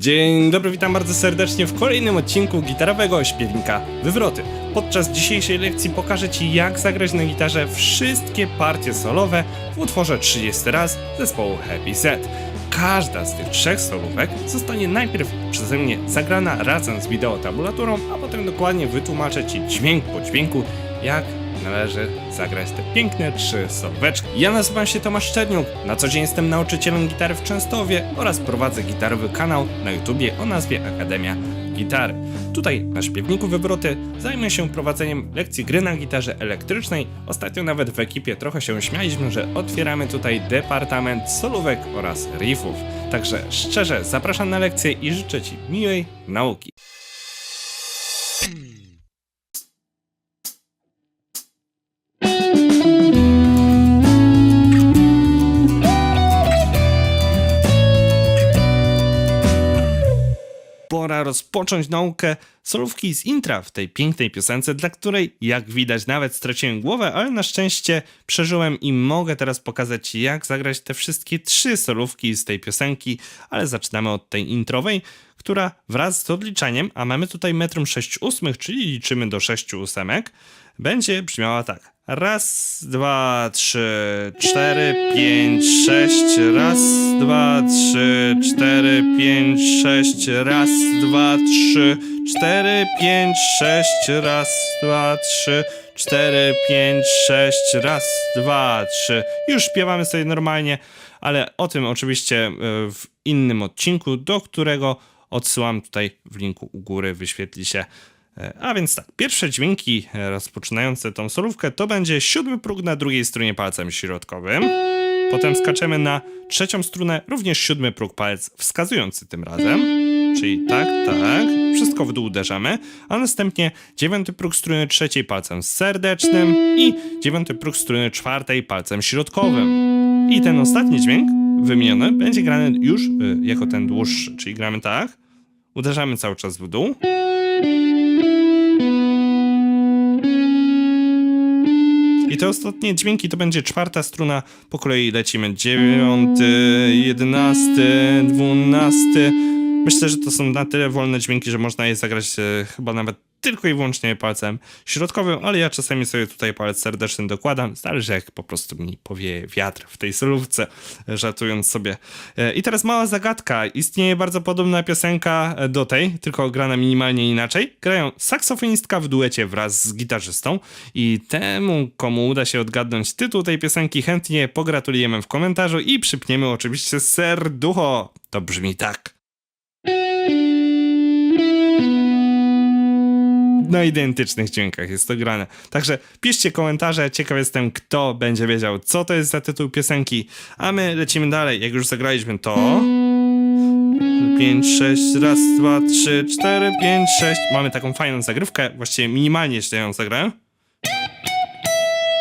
Dzień dobry, witam bardzo serdecznie w kolejnym odcinku gitarowego śpiewnika Wywroty. Podczas dzisiejszej lekcji pokażę Ci jak zagrać na gitarze wszystkie partie solowe w utworze 30 raz zespołu Happy Set. Każda z tych trzech solówek zostanie najpierw przeze mnie zagrana razem z wideotabulaturą, a potem dokładnie wytłumaczę Ci dźwięk po dźwięku, jak należy zagrać te piękne trzy solweczki. Ja nazywam się Tomasz Szczerniuk, na co dzień jestem nauczycielem gitary w Częstochowie oraz prowadzę gitarowy kanał na YouTubie o nazwie Akademia Gitary. Tutaj na śpiewniku Wywroty zajmę się prowadzeniem lekcji gry na gitarze elektrycznej. Ostatnio nawet w ekipie trochę się śmialiśmy, że otwieramy tutaj departament solówek oraz riffów. Także szczerze zapraszam na lekcję i życzę Ci miłej nauki. Rozpocząć naukę solówki z intra w tej pięknej piosence, dla której, jak widać, nawet straciłem głowę, ale na szczęście przeżyłem i mogę teraz pokazać jak zagrać te wszystkie trzy solówki z tej piosenki, ale zaczynamy od tej introwej, która wraz z odliczaniem, a mamy tutaj metrum 6 ósmych, czyli liczymy do 6 ósemek, będzie brzmiała tak. Raz, dwa, trzy, cztery, pięć, sześć. Raz, dwa, trzy, cztery, pięć, sześć. Raz, dwa, trzy, cztery, pięć, sześć. Raz, dwa, trzy, cztery, pięć, sześć. Raz, dwa, trzy. Już śpiewamy sobie normalnie, ale o tym oczywiście e, w innym odcinku, do którego odsyłam tutaj w linku u góry, wyświetli się A więc tak, pierwsze dźwięki e, rozpoczynające tą solówkę to będzie siódmy próg na drugiej stronie palcem środkowym. Potem skaczemy na trzecią strunę, również siódmy próg palec wskazujący tym razem. Czyli tak, tak, wszystko w dół uderzamy, a następnie dziewiąty próg struny trzeciej palcem serdecznym i dziewiąty próg struny czwartej palcem środkowym. I ten ostatni dźwięk wymieniony będzie grany już y, jako ten dłuższy, czyli gramy tak, uderzamy cały czas w dół. Te ostatnie dźwięki to będzie czwarta struna, po kolei lecimy dziewiąty, jedenasty, dwunasty. Myślę, że to są na tyle wolne dźwięki, że można je zagrać e, chyba nawet tylko i wyłącznie palcem środkowym, ale ja czasami sobie tutaj palec serdeczny dokładam. Zależy jak po prostu mi powieje wiatr w tej solówce, żartując sobie. E, I teraz mała zagadka. Istnieje bardzo podobna piosenka e, do tej, tylko grana minimalnie inaczej. Grają saksofonistka w duecie wraz z gitarzystą i temu, komu uda się odgadnąć tytuł tej piosenki, chętnie pogratulujemy w komentarzu i przypniemy oczywiście serducho. To brzmi tak. Na identycznych dźwiękach jest to grane. Także piszcie komentarze, ciekaw jestem kto będzie wiedział co to jest za tytuł piosenki, a my lecimy dalej, jak już zagraliśmy to... 5, 6, raz, dwa, trzy, cztery, pięć, sześć. Mamy taką fajną zagrywkę, właściwie minimalnie jeszcze ją zagrałem.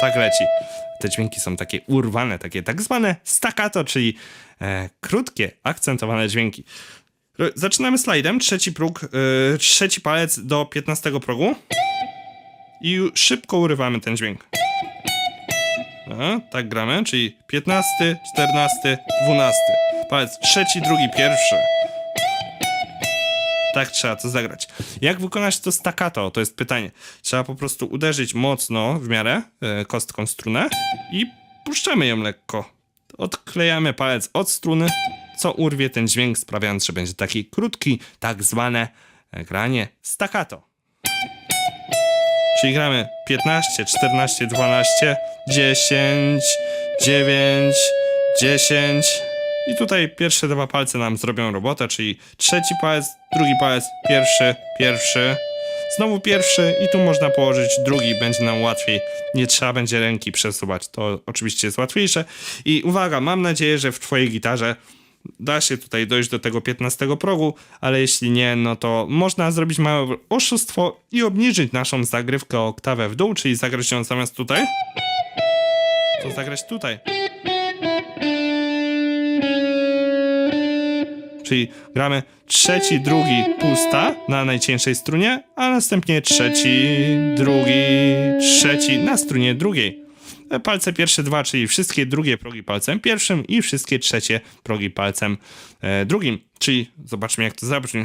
Tak leci. Te dźwięki są takie urwane, takie tak zwane staccato, czyli e, krótkie, akcentowane dźwięki. E, Zaczynamy slajdem, trzeci próg, yy, trzeci palec do 15 progu i szybko urywamy ten dźwięk. A, tak gramy, czyli 15, 14, 12. Palec trzeci, drugi, pierwszy. Tak trzeba to zagrać. Jak wykonać to staccato? To jest pytanie. Trzeba po prostu uderzyć mocno w miarę yy, kostką strunę i puszczamy ją lekko. Odklejamy palec od struny, co urwie ten dźwięk, sprawiając, że będzie taki krótki, tak zwane e, granie staccato. Czyli gramy 15, 14, 12, 10, 9, 10. I tutaj pierwsze dwa palce nam zrobią robotę, czyli trzeci palec, drugi palec, pierwszy, pierwszy. Znowu pierwszy i tu można położyć drugi, będzie nam łatwiej. Nie trzeba będzie ręki przesuwać, to oczywiście jest łatwiejsze. I uwaga, mam nadzieję, że w twojej gitarze da się tutaj dojść do tego 15 progu, ale jeśli nie, no to można zrobić małe oszustwo i obniżyć naszą zagrywkę o oktawę w dół, czyli zagrać ją zamiast tutaj, to zagrać tutaj. Czyli gramy trzeci, drugi, pusta na najcieńszej strunie, a następnie trzeci, drugi, trzeci na strunie drugiej. Palce pierwsze dwa, czyli wszystkie drugie progi palcem pierwszym i wszystkie trzecie progi palcem e, drugim. Czyli zobaczmy jak to zabrzmi.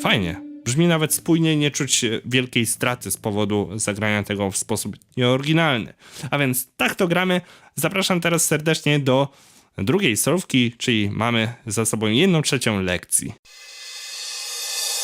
Fajnie. Brzmi nawet spójnie, nie czuć wielkiej straty z powodu zagrania tego w sposób nieoryginalny. A więc tak to gramy. Zapraszam teraz serdecznie do drugiej solówki, czyli mamy za sobą jedną trzecią lekcji.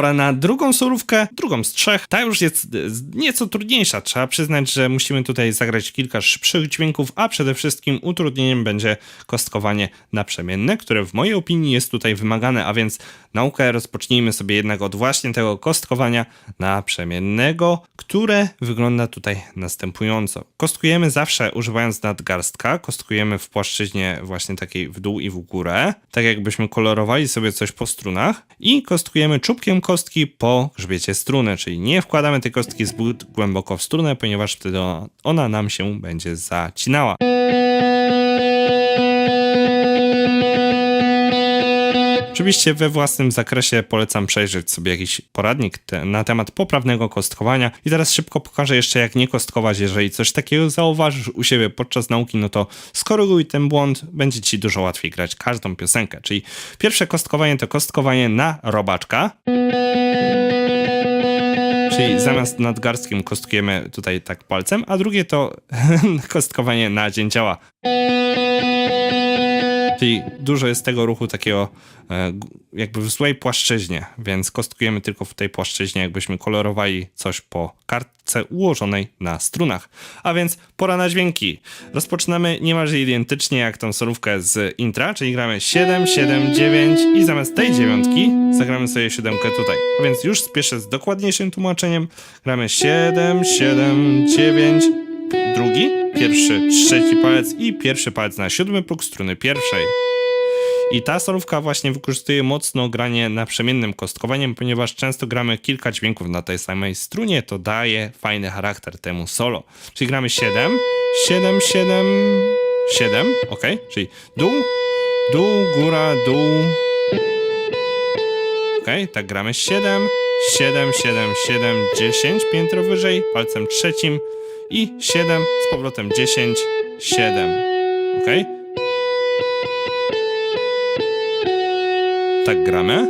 Pora na drugą solówkę, drugą z trzech. Ta już jest e, nieco trudniejsza. Trzeba przyznać, że musimy tutaj zagrać kilka szybszych dźwięków, a przede wszystkim utrudnieniem będzie kostkowanie naprzemienne, które w mojej opinii jest tutaj wymagane, a więc naukę rozpocznijmy sobie jednak od właśnie tego kostkowania naprzemiennego, które wygląda tutaj następująco. Kostkujemy zawsze używając nadgarstka, kostkujemy w płaszczyźnie właśnie takiej w dół i w górę, tak jakbyśmy kolorowali sobie coś po strunach i kostkujemy czubkiem kostki po grzbiecie struny, czyli nie wkładamy tej kostki zbyt głęboko w strunę, ponieważ wtedy ona nam się będzie zacinała. Oczywiście we własnym zakresie polecam przejrzeć sobie jakiś poradnik te, na temat poprawnego kostkowania i teraz szybko pokażę jeszcze jak nie kostkować, jeżeli coś takiego zauważysz u siebie podczas nauki, no to skoryguj ten błąd, będzie ci dużo łatwiej grać każdą piosenkę, czyli pierwsze kostkowanie to kostkowanie na robaczka. Czyli zamiast nadgarstkiem kostkujemy tutaj tak palcem, a drugie to kostkowanie na dzięcioła. Czyli dużo jest tego ruchu takiego e, jakby w złej płaszczyźnie, więc kostkujemy tylko w tej płaszczyźnie, jakbyśmy kolorowali coś po kartce ułożonej na strunach. A więc pora na dźwięki. Rozpoczynamy niemalże identycznie jak tą solówkę z intra, czyli gramy 7, 7, 9 i zamiast tej dziewiątki zagramy sobie siódemkę tutaj. A więc już spieszę z dokładniejszym tłumaczeniem. Gramy 7, 7, 9, drugi, pierwszy, trzeci palec i pierwszy palec na siódmy próg struny pierwszej. I ta solówka właśnie wykorzystuje mocno granie naprzemiennym kostkowaniem, ponieważ często gramy kilka dźwięków na tej samej strunie, to daje fajny charakter temu solo. Czyli gramy 7, 7, 7, 7, ok? Czyli dół, dół, góra, dół. Ok, tak gramy 7, 7, 7, 7, 10, piętro wyżej, palcem trzecim i 7, z powrotem 10, 7. Ok? Tak gramy.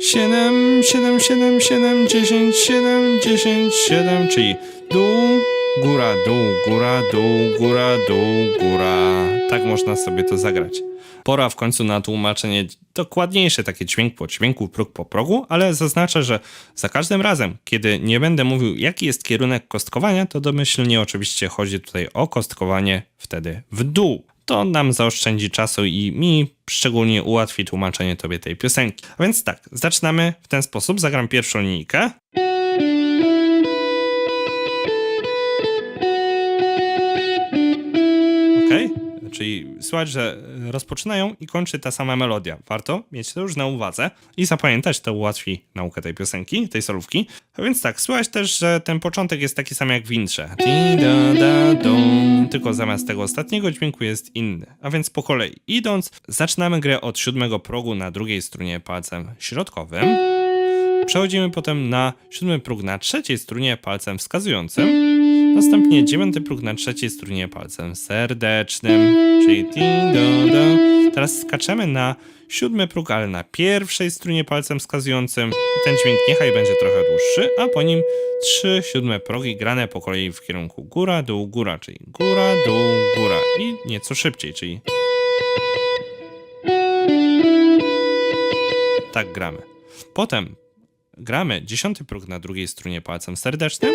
7, 7, 7, 7, 10, 7, 10, 7, czyli dół, góra, dół, góra, dół, góra, dół, góra. Tak można sobie to zagrać. Pora w końcu na tłumaczenie dokładniejsze, takie dźwięk po dźwięku, próg po progu, ale zaznaczę, że za każdym razem, kiedy nie będę mówił, jaki jest kierunek kostkowania, to domyślnie oczywiście chodzi tutaj o kostkowanie wtedy w dół. To nam zaoszczędzi czasu i mi szczególnie ułatwi tłumaczenie tobie tej piosenki. A więc tak, zaczynamy w ten sposób. Zagram pierwszą linijkę. Czyli słychać, że rozpoczynają i kończy ta sama melodia. Warto mieć to już na uwadze i zapamiętać, to ułatwi naukę tej piosenki, tej solówki. A więc tak, słychać też, że ten początek jest taki sam jak w intrze. Tylko zamiast tego ostatniego dźwięku jest inny. A więc po kolei idąc, zaczynamy grę od siódmego progu na drugiej strunie palcem środkowym. Przechodzimy potem na siódmy próg na trzeciej strunie palcem wskazującym. Następnie dziewiąty próg na trzeciej strunie palcem serdecznym, czyli ti do do. Teraz skaczemy na siódmy próg, ale na pierwszej strunie palcem wskazującym. Ten dźwięk niechaj będzie trochę dłuższy, a po nim trzy siódme progi grane po kolei w kierunku góra, dół, góra, czyli góra, dół, góra i nieco szybciej, czyli tak gramy. Potem gramy dziesiąty próg na drugiej strunie palcem serdecznym,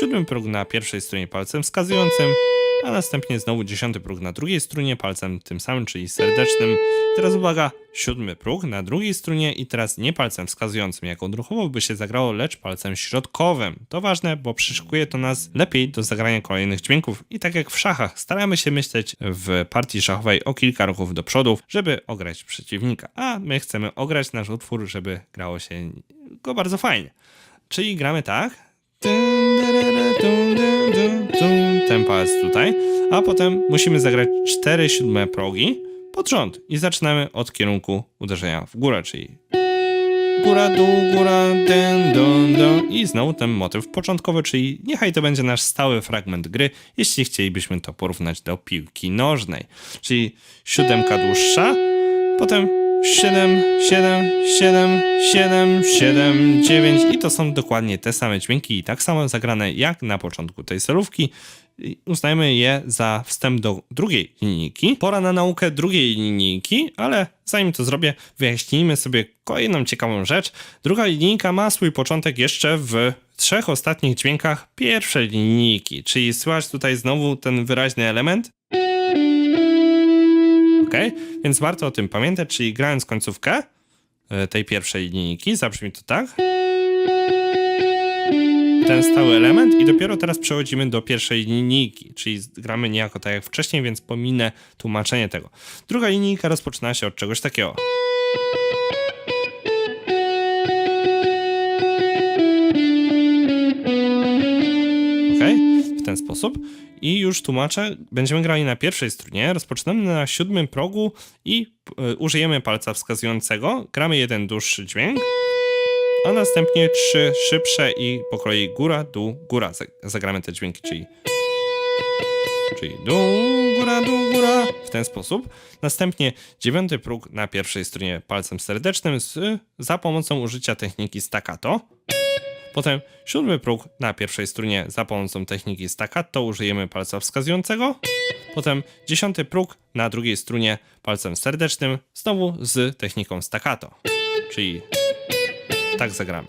siódmy próg na pierwszej stronie palcem wskazującym, a następnie znowu dziesiąty próg na drugiej strunie, palcem tym samym, czyli serdecznym. Teraz uwaga, siódmy próg na drugiej strunie i teraz nie palcem wskazującym, jak odruchowo by się zagrało, lecz palcem środkowym. To ważne, bo przyszykuje to nas lepiej do zagrania kolejnych dźwięków i tak jak w szachach, staramy się myśleć w partii szachowej o kilka ruchów do przodu, żeby ograć przeciwnika, a my chcemy ograć nasz utwór, żeby grało się go bardzo fajnie. Czyli gramy tak. Ten palec tutaj, a potem musimy zagrać 4 siódme progi pod rząd i zaczynamy od kierunku uderzenia w górę, czyli góra, dół, góra, den, don, don i znowu ten motyw początkowy, czyli niechaj to będzie nasz stały fragment gry, jeśli chcielibyśmy to porównać do piłki nożnej, czyli siódemka dłuższa, potem 7, 7, 7, 7, 7, 9 i to są dokładnie te same dźwięki i tak samo zagrane jak na początku tej solówki. Uznajmy je za wstęp do drugiej linijki. Pora na naukę drugiej linijki, ale zanim to zrobię, wyjaśnijmy sobie kolejną ciekawą rzecz. Druga linijka ma swój początek jeszcze w trzech ostatnich dźwiękach pierwszej linijki, czyli słychać tutaj znowu ten wyraźny element. Ok, więc warto o tym pamiętać, czyli grając końcówkę e, tej pierwszej linijki, zabrzmi to tak. Ten stały element i dopiero teraz przechodzimy do pierwszej linijki, czyli gramy niejako tak jak wcześniej, więc pominę tłumaczenie tego. Druga linijka rozpoczyna się od czegoś takiego. Ten sposób. I już tłumaczę, będziemy grali na pierwszej strunie, rozpoczynamy na siódmym progu i y, użyjemy palca wskazującego, gramy jeden dłuższy dźwięk, a następnie trzy szybsze i po kolei góra, dół, góra. Zag- Zagramy te dźwięki, czyli czyli dół, góra, dół, góra, w ten sposób. Następnie dziewiąty próg na pierwszej stronie palcem serdecznym z, za pomocą użycia techniki staccato. Potem siódmy próg na pierwszej strunie za pomocą techniki staccato użyjemy palca wskazującego. Potem dziesiąty próg na drugiej strunie palcem serdecznym, znowu z techniką staccato. Czyli tak zagramy.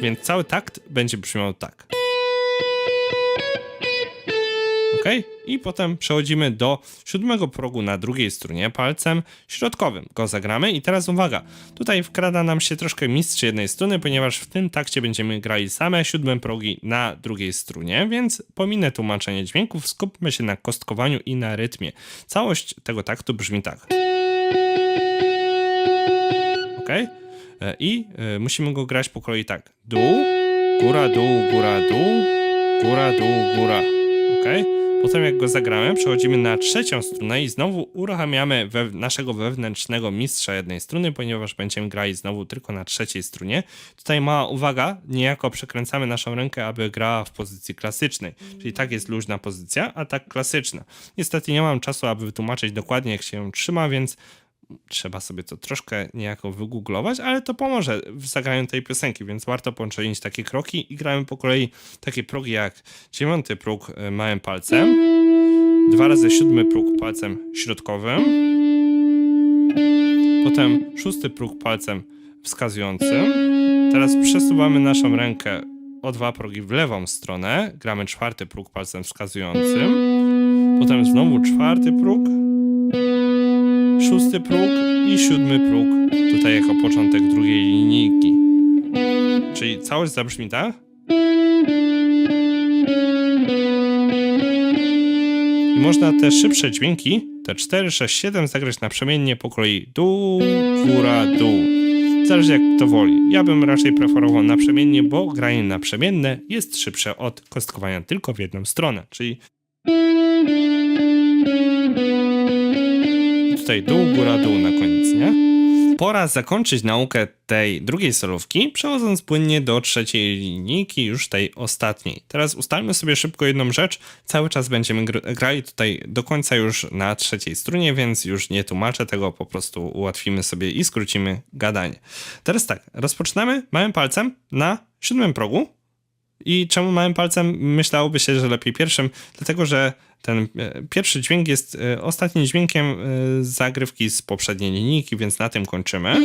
Więc cały takt będzie brzmiał tak. I potem przechodzimy do siódmego progu na drugiej strunie palcem środkowym. Go zagramy i teraz uwaga. Tutaj wkrada nam się troszkę mistrz jednej struny, ponieważ w tym takcie będziemy grali same siódme progi na drugiej strunie, więc pominę tłumaczenie dźwięków, skupmy się na kostkowaniu i na rytmie. Całość tego taktu brzmi tak. Ok? E, I e, musimy go grać po kolei tak. Dół, góra, dół, góra, dół, góra, dół, góra. Ok? Potem jak go zagramy, przechodzimy na trzecią strunę i znowu uruchamiamy we naszego wewnętrznego mistrza jednej struny, ponieważ będziemy grali znowu tylko na trzeciej strunie. Tutaj mała uwaga, niejako przekręcamy naszą rękę, aby grała w pozycji klasycznej. Czyli tak jest luźna pozycja, a tak klasyczna. Niestety nie mam czasu, aby wytłumaczyć dokładnie jak się ją trzyma, więc trzeba sobie to troszkę niejako wygooglować, ale to pomoże w zagraniu tej piosenki, więc warto poczynić takie kroki i gramy po kolei takie progi jak dziewiąty próg y, małym palcem, dwa razy siódmy próg palcem środkowym, potem szósty próg palcem wskazującym. Teraz przesuwamy naszą rękę o dwa progi w lewą stronę, gramy czwarty próg palcem wskazującym, potem znowu czwarty próg, szósty próg i siódmy próg, tutaj jako początek drugiej linijki. Czyli całość zabrzmi tak? I można te szybsze dźwięki, te 4, 6, 7 zagrać naprzemiennie po kolei dół, góra, dół. Zależy jak to woli. Ja bym raczej preferował naprzemiennie, bo granie naprzemienne jest szybsze od kostkowania tylko w jedną stronę, czyli tutaj dół, góra, dół na koniec, nie? Pora zakończyć naukę tej drugiej solówki, przechodząc płynnie do trzeciej linijki, już tej ostatniej. Teraz ustalmy sobie szybko jedną rzecz. Cały czas będziemy gr- grali tutaj do końca już na trzeciej strunie, więc już nie tłumaczę tego, po prostu ułatwimy sobie i skrócimy gadanie. Teraz tak, rozpoczynamy małym palcem na siódmym progu, i czemu małym palcem myślałoby się, że lepiej pierwszym? Dlatego, że ten e, pierwszy dźwięk jest e, ostatnim dźwiękiem e, zagrywki z poprzedniej linijki, więc na tym kończymy.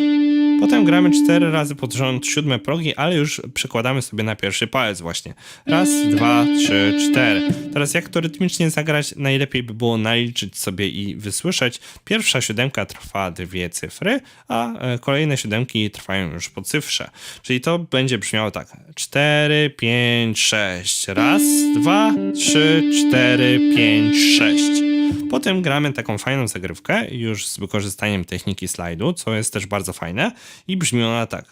Potem gramy cztery razy pod rząd siódme progi, ale już przekładamy sobie na pierwszy palec właśnie. Raz, dwa, trzy, cztery. Teraz jak to rytmicznie zagrać, najlepiej by było naliczyć sobie i wysłyszeć. Pierwsza siódemka trwa dwie cyfry, a e, kolejne siódemki trwają już po cyfrze. Czyli to będzie brzmiało tak. cztery, pięć, sześć. Raz, dwa, trzy, cztery, pięć, sześć. Potem gramy taką fajną zagrywkę, już z wykorzystaniem techniki slajdu, co jest też bardzo fajne i brzmi ona tak.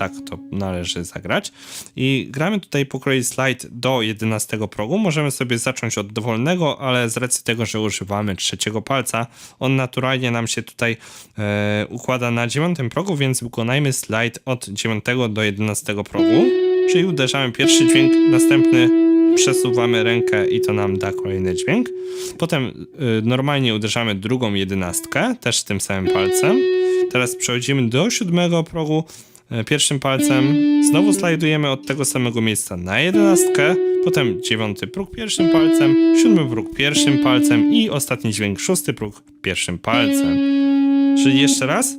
Tak to należy zagrać. I gramy tutaj po kolei slajd do 11 progu. Możemy sobie zacząć od dowolnego, ale z racji tego, że używamy trzeciego palca, on naturalnie nam się tutaj e, układa na 9 progu, więc wykonajmy slajd od 9 do 11 progu. Czyli uderzamy pierwszy dźwięk, następny przesuwamy rękę i to nam da kolejny dźwięk. Potem y, normalnie uderzamy drugą jedenastkę, też tym samym palcem. Teraz przechodzimy do siódmego progu pierwszym palcem. Znowu slajdujemy od tego samego miejsca na jedenastkę. Potem dziewiąty próg pierwszym palcem, siódmy próg pierwszym palcem i ostatni dźwięk szósty próg pierwszym palcem. Czyli jeszcze raz.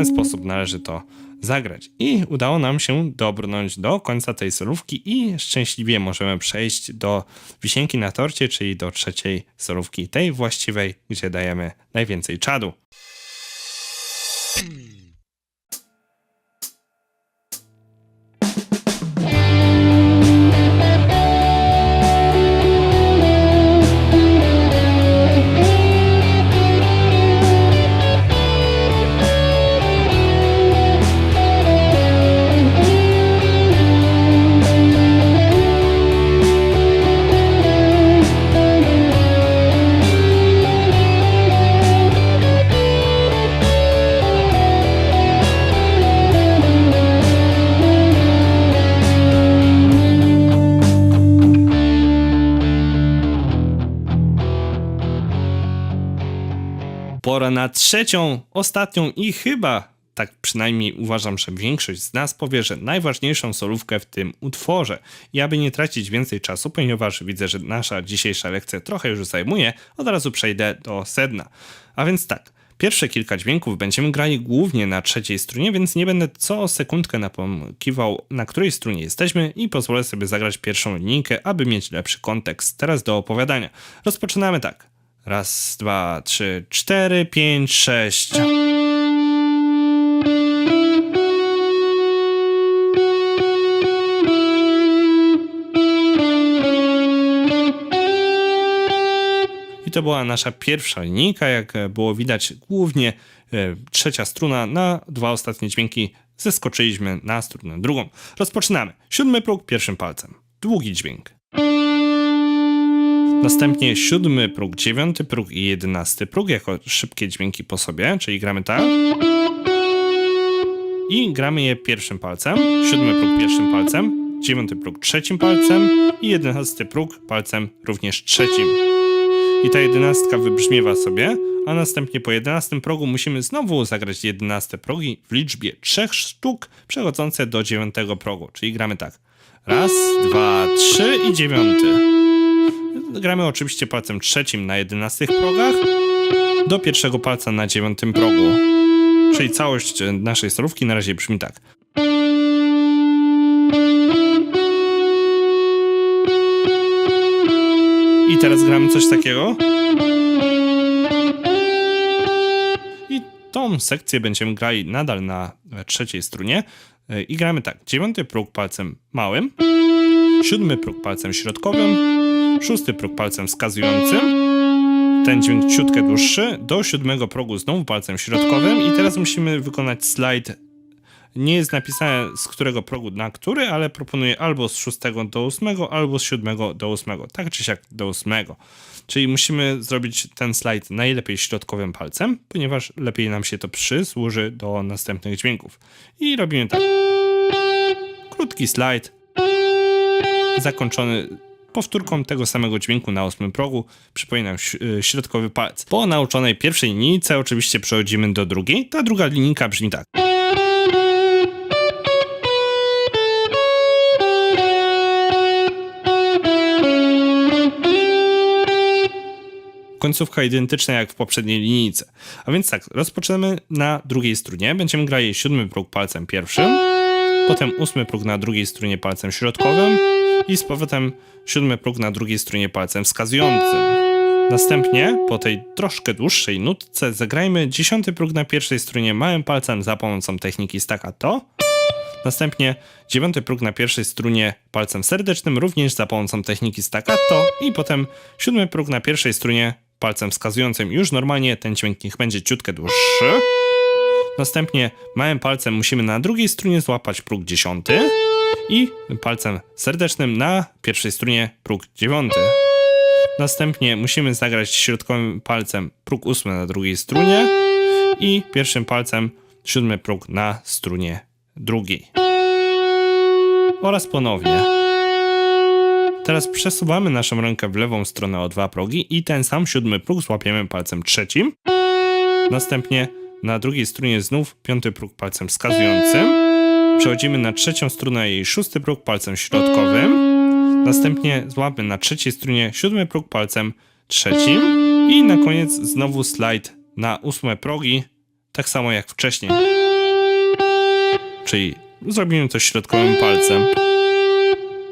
Ten sposób należy to zagrać. I udało nam się dobrnąć do końca tej solówki i szczęśliwie możemy przejść do wisienki na torcie, czyli do trzeciej solówki, tej właściwej, gdzie dajemy najwięcej czadu. Pora na trzecią, ostatnią i chyba, tak przynajmniej uważam, że większość z nas powie, że najważniejszą solówkę w tym utworze. I aby nie tracić więcej czasu, ponieważ widzę, że nasza dzisiejsza lekcja trochę już zajmuje, od razu przejdę do sedna. A więc tak. Pierwsze kilka dźwięków będziemy grali głównie na trzeciej strunie, więc nie będę co sekundkę napomkiwał, na której strunie jesteśmy i pozwolę sobie zagrać pierwszą linijkę, aby mieć lepszy kontekst. Teraz do opowiadania. Rozpoczynamy tak. Raz, dwa, trzy, cztery, pięć, sześć. I to była nasza pierwsza linijka, jak było widać, głównie e, trzecia struna na dwa ostatnie dźwięki zeskoczyliśmy na strunę drugą. Rozpoczynamy. Siódmy próg pierwszym palcem. Długi dźwięk. Następnie siódmy próg, dziewiąty próg i jedenasty próg jako szybkie dźwięki po sobie, czyli gramy tak. I gramy je pierwszym palcem, siódmy próg pierwszym palcem, dziewiąty próg trzecim palcem i jedenasty próg palcem również trzecim. I ta jedenastka wybrzmiewa sobie, a następnie po jedenastym progu musimy znowu zagrać jedenaste progi w liczbie trzech sztuk przechodzące do dziewiątego progu, czyli gramy tak. Raz, dwa, trzy i dziewiąty. Gramy oczywiście palcem trzecim na 11 progach do pierwszego palca na dziewiątym progu. Czyli całość naszej solówki na razie brzmi tak. I teraz gramy coś takiego. I tą sekcję będziemy grali nadal na trzeciej strunie. I gramy tak. Dziewiąty próg palcem małym, siódmy próg palcem środkowym, szósty próg palcem wskazującym, ten dźwięk ciutkę dłuższy, do siódmego progu znowu palcem środkowym i teraz musimy wykonać slajd. Nie jest napisane z którego progu na który, ale proponuję albo z szóstego do ósmego, albo z siódmego do ósmego, tak czy siak do ósmego. Czyli musimy zrobić ten slajd najlepiej środkowym palcem, ponieważ lepiej nam się to przysłuży do następnych dźwięków. I robimy tak. Krótki slajd, zakończony powtórką tego samego dźwięku na ósmym progu, przypominam y, środkowy palec. Po nauczonej pierwszej linijce oczywiście przechodzimy do drugiej. Ta druga linijka brzmi tak. końcówka identyczna jak w poprzedniej linijce. A więc tak, rozpoczynamy na drugiej strunie. Będziemy grali siódmy próg palcem pierwszym, potem ósmy próg na drugiej strunie palcem środkowym i z powrotem siódmy próg na drugiej strunie palcem wskazującym. Następnie, po tej troszkę dłuższej nutce, zagrajmy dziesiąty próg na pierwszej strunie małym palcem za pomocą techniki staccato. Następnie dziewiąty próg na pierwszej strunie palcem serdecznym, również za pomocą techniki staccato i potem siódmy próg na pierwszej strunie palcem wskazującym. Już normalnie ten dźwięk niech będzie ciutkę dłuższy. Następnie małym palcem musimy na drugiej strunie złapać próg dziesiąty i palcem serdecznym na pierwszej strunie próg dziewiąty. Następnie musimy zagrać środkowym palcem próg ósmy na drugiej strunie i pierwszym palcem siódmy próg na strunie drugiej. Oraz ponownie. Teraz przesuwamy naszą rękę w lewą stronę o dwa progi i ten sam siódmy próg złapiemy palcem trzecim. Następnie na drugiej strunie znów piąty próg palcem wskazującym. Przechodzimy na trzecią strunę jej szósty próg palcem środkowym. Następnie złapmy na trzeciej strunie siódmy próg palcem trzecim. I na koniec znowu slajd na ósme progi, tak samo jak wcześniej. Czyli zrobimy to środkowym palcem.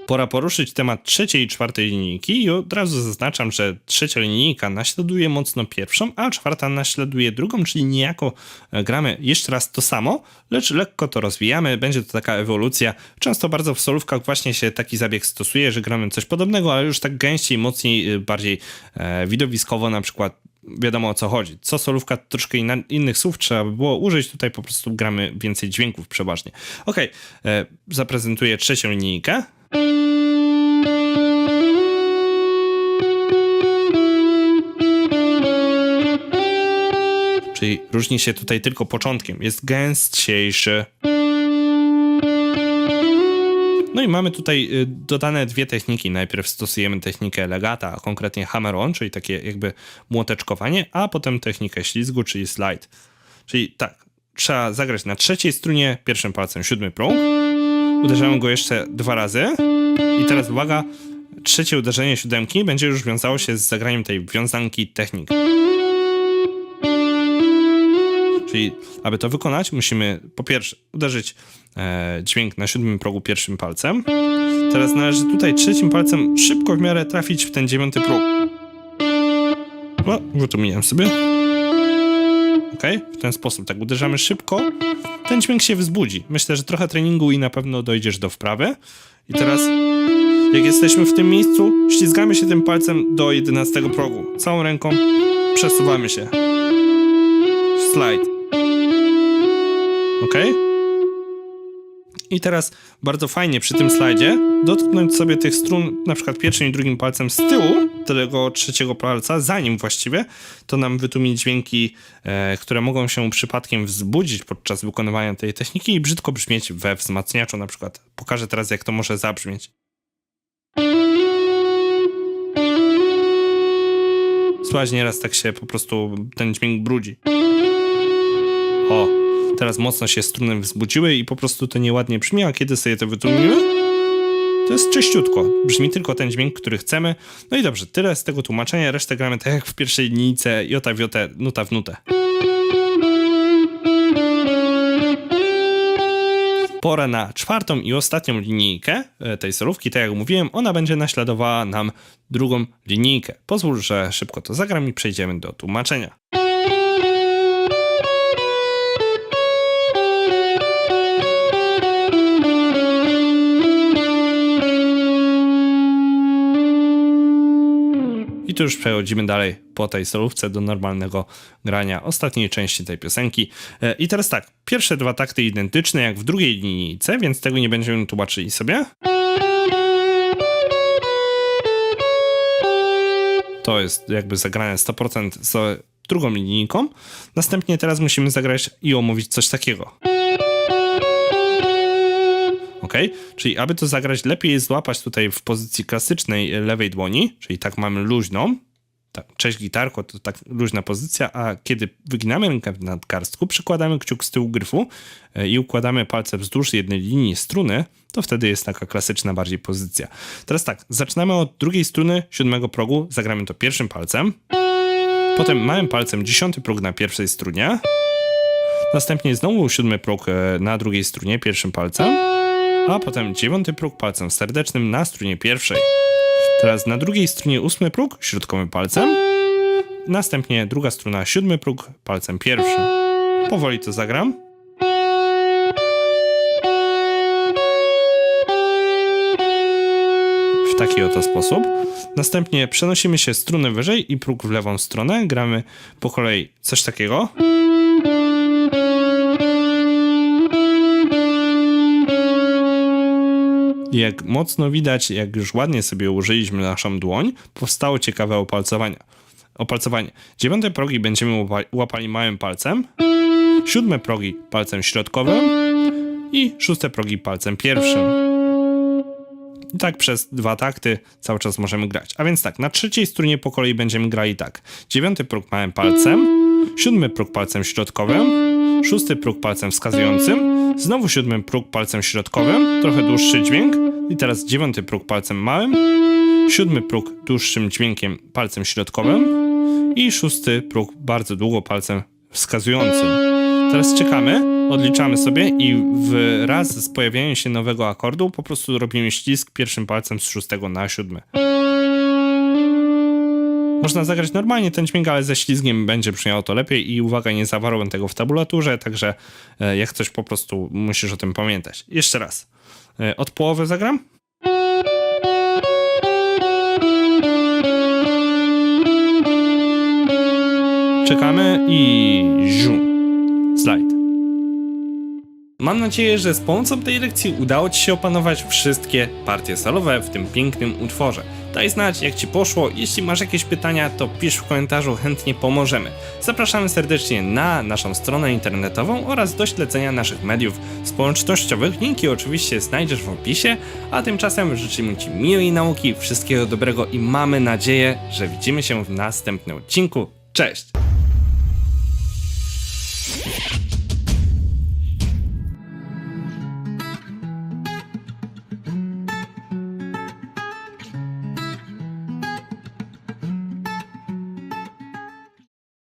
Pora poruszyć temat trzeciej i czwartej linijki i od razu zaznaczam, że trzecia linijka naśladuje mocno pierwszą, a czwarta naśladuje drugą, czyli niejako e, gramy jeszcze raz to samo, lecz lekko to rozwijamy, będzie to taka ewolucja. Często bardzo w solówkach właśnie się taki zabieg stosuje, że gramy coś podobnego, ale już tak gęściej, mocniej, y, bardziej e, widowiskowo na przykład wiadomo o co chodzi. Co solówka, troszkę inna, innych słów trzeba by było użyć, tutaj po prostu gramy więcej dźwięków przeważnie. Ok, e, zaprezentuję trzecią linijkę. Czyli różni się tutaj tylko początkiem, jest gęstniejszy. No i mamy tutaj y, dodane dwie techniki. Najpierw stosujemy technikę legata, a konkretnie hammer on, czyli takie jakby młoteczkowanie, a potem technikę ślizgu, czyli slide. Czyli tak, trzeba zagrać na trzeciej strunie pierwszym palcem siódmy próg. Uderzamy go jeszcze dwa razy. I teraz uwaga, trzecie uderzenie siódemki będzie już wiązało się z zagraniem tej wiązanki technik. Czyli, aby to wykonać, musimy po pierwsze uderzyć e, dźwięk na siódmym progu pierwszym palcem. Teraz należy tutaj trzecim palcem szybko w miarę trafić w ten dziewiąty próg. No, wytłumiłem sobie. Ok, w ten sposób, tak uderzamy szybko. Ten dźwięk się wzbudzi. Myślę, że trochę treningu i na pewno dojdziesz do wprawy. I teraz, jak jesteśmy w tym miejscu, ślizgamy się tym palcem do 11 progu. Całą ręką przesuwamy się. Slide. Ok? I teraz bardzo fajnie przy tym slajdzie dotknąć sobie tych strun, na przykład pierwszym i drugim palcem z tyłu tego trzeciego palca, zanim właściwie, to nam wytłumi dźwięki, e, które mogą się przypadkiem wzbudzić podczas wykonywania tej techniki i brzydko brzmieć we wzmacniaczu na przykład. Pokażę teraz, jak to może zabrzmieć. Słuchaj, nieraz tak się po prostu ten dźwięk brudzi. O, teraz mocno się struny wzbudziły i po prostu to nieładnie brzmi, a kiedy sobie to wytłumimy, to jest czyściutko. Brzmi tylko ten dźwięk, który chcemy. No i dobrze, tyle z tego tłumaczenia, resztę gramy tak jak w pierwszej linijce, jota w nuta w nutę. Pora na czwartą i ostatnią linijkę e, tej solówki, tak jak mówiłem, ona będzie naśladowała nam drugą linijkę. Pozwól, że szybko to zagram i przejdziemy do tłumaczenia. Tu już przechodzimy dalej po tej solówce do normalnego grania ostatniej części tej piosenki. E, I teraz tak, pierwsze dwa takty identyczne jak w drugiej linijce, więc tego nie będziemy tłumaczyli sobie. To jest jakby zagrane 100% z drugą linijką. Następnie teraz musimy zagrać i omówić coś takiego. Ok? Czyli aby to zagrać, lepiej jest złapać tutaj w pozycji klasycznej e, lewej dłoni, czyli tak mamy luźną, tak, cześć gitarko, to tak luźna pozycja, a kiedy wyginamy rękę w nadgarstku, przykładamy kciuk z tyłu gryfu e, i układamy palce wzdłuż jednej linii struny, to wtedy jest taka klasyczna bardziej pozycja. Teraz tak, zaczynamy od drugiej struny siódmego progu, zagramy to pierwszym palcem, potem małym palcem dziesiąty próg na pierwszej strunie, następnie znowu siódmy próg e, na drugiej strunie pierwszym palcem, a potem dziewiąty próg palcem serdecznym na strunie pierwszej. Teraz na drugiej strunie ósmy próg środkowym palcem, następnie druga struna siódmy próg palcem pierwszym. Powoli to zagram. W taki oto sposób. Następnie przenosimy się strunę wyżej i próg w lewą stronę. Gramy po kolei coś takiego. Jak mocno widać, jak już ładnie sobie użyliśmy naszą dłoń, powstało ciekawe opalcowanie. Opalcowanie. Dziewiąte progi będziemy łapa- łapali małym palcem, siódme progi palcem środkowym i szóste progi palcem pierwszym. I tak przez dwa takty cały czas możemy grać. A więc tak, na trzeciej strunie po kolei będziemy grali tak. Dziewiąty próg małym palcem, siódmy próg palcem środkowym, szósty próg palcem wskazującym, znowu siódmy próg palcem środkowym, trochę dłuższy dźwięk i teraz dziewiąty próg palcem małym, siódmy próg dłuższym dźwiękiem palcem środkowym i szósty próg bardzo długo palcem wskazującym. Teraz czekamy, odliczamy sobie i wraz z pojawieniem się nowego akordu po prostu robimy ścisk pierwszym palcem z szóstego na siódmy. Można zagrać normalnie ten dźwięk, ale ze ślizgiem będzie brzmiało to lepiej i uwaga, nie zawarłem tego w tabulaturze, także e, jak coś po prostu musisz o tym pamiętać. Jeszcze raz. E, Od połowy zagram? Czekamy i ziu. Mam nadzieję, że z pomocą tej lekcji udało Ci się opanować wszystkie partie solowe w tym pięknym utworze. Daj znać, jak Ci poszło. Jeśli masz jakieś pytania, to pisz w komentarzu, chętnie pomożemy. Zapraszamy serdecznie na naszą stronę internetową oraz do śledzenia naszych mediów społecznościowych. Linki oczywiście znajdziesz w opisie, a tymczasem życzymy Ci miłej nauki, wszystkiego dobrego i mamy nadzieję, że widzimy się w następnym odcinku. Cześć!